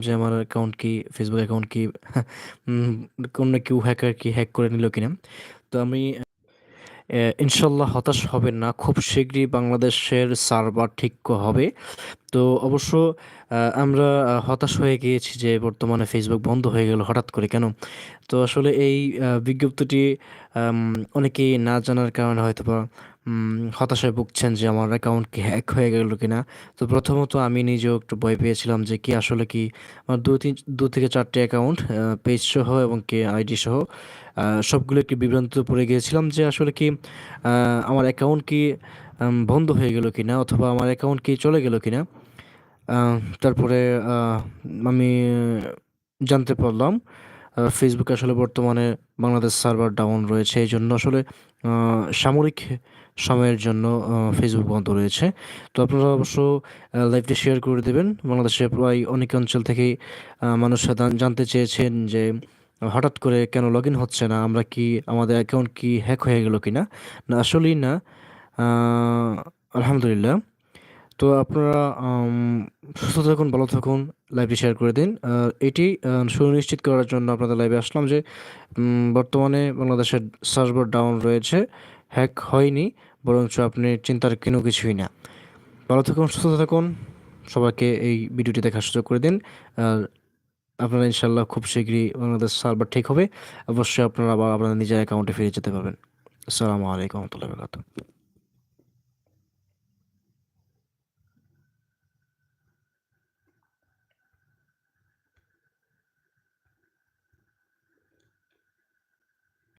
যে আমার অ্যাকাউন্ট কি ফেসবুক অ্যাকাউন্ট কি কোনো কেউ হ্যাকার কি হ্যাক করে নিল কিনা। তো আমি ইনশাল্লাহ হতাশ হবে না। খুব শীঘ্রই বাংলাদেশের সার্ভার ঠিক হবে। তো অবশ্য আমরা হতাশ হয়ে গিয়েছি যে বর্তমানে ফেসবুক বন্ধ হয়ে গেল হঠাৎ করে, কেন? তো আসলে এই বিজ্ঞপ্তিটি অনেকেই না জানার কারণে হয়তোবা, উম হতাশায় ভুগছেন যে আমার অ্যাকাউন্ট কি হ্যাক হয়ে গেল কিনা। তো প্রথমত আমি নিজেও একটু ভয় পেয়েছিলাম যে কি আসলে কি আমার ২-৩ ২ থেকে চারটে অ্যাকাউন্ট পেজ সহ এবং কি আইডি সহ সবগুলো একটি বিভ্রান্তিতে পড়ে গিয়েছিলাম যে আসলে কি আমার অ্যাকাউন্ট কি বন্ধ হয়ে গেল কিনা অথবা আমার অ্যাকাউন্ট কি চলে গেল কিনা। আ তারপরে আমি জানতে পারলাম ফেসবুক আসলে বর্তমানে বাংলাদেশ সার্ভার ডাউন রয়েছে। এই জন্য আসলে সামরিক সময়ের জন্য ফেসবুক বন্ধ রয়েছে। তো আপনারা অবশ্য লাইভটি শেয়ার করে দেবেন বাংলাদেশের প্রায় অনেক অঞ্চল থেকেই আ মানুষ জানতে চেয়েছেন যে, হঠাৎ করে কেন লগইন হচ্ছে না? আমরা কি আমাদের অ্যাকাউন্ট কি হ্যাক হয়ে গেল কিনা? না, আসলেই না। আলহামদুলিল্লাহ। তো আপনারা সুস্থ থাকুন, ভালো থাকুন, লাইভটি শেয়ার করে দিন। এটি সুনিশ্চিত করার জন্য আপনাদের লাইভে আসলাম যে বর্তমানে বাংলাদেশের সার্ভার ডাউন রয়েছে। হ্যাক হয়নি বরঞ্চ আপনি চিন্তার কোনো কিছুই না। ভালো থাকুন, সুস্থ থাকুন। সবাইকে এই ভিডিওটি দেখার সুযোগ করে দিন। আপনারা ইনশাল্লাহ খুব শীঘ্রই বাংলাদেশ সার্ভার ঠিক হবে। অবশ্যই আপনারা আবার আপনাদের নিজের অ্যাকাউন্টে ফিরে যেতে পারবেন। আসসালামু আলাইকুম রাহমাতুল্লাহি।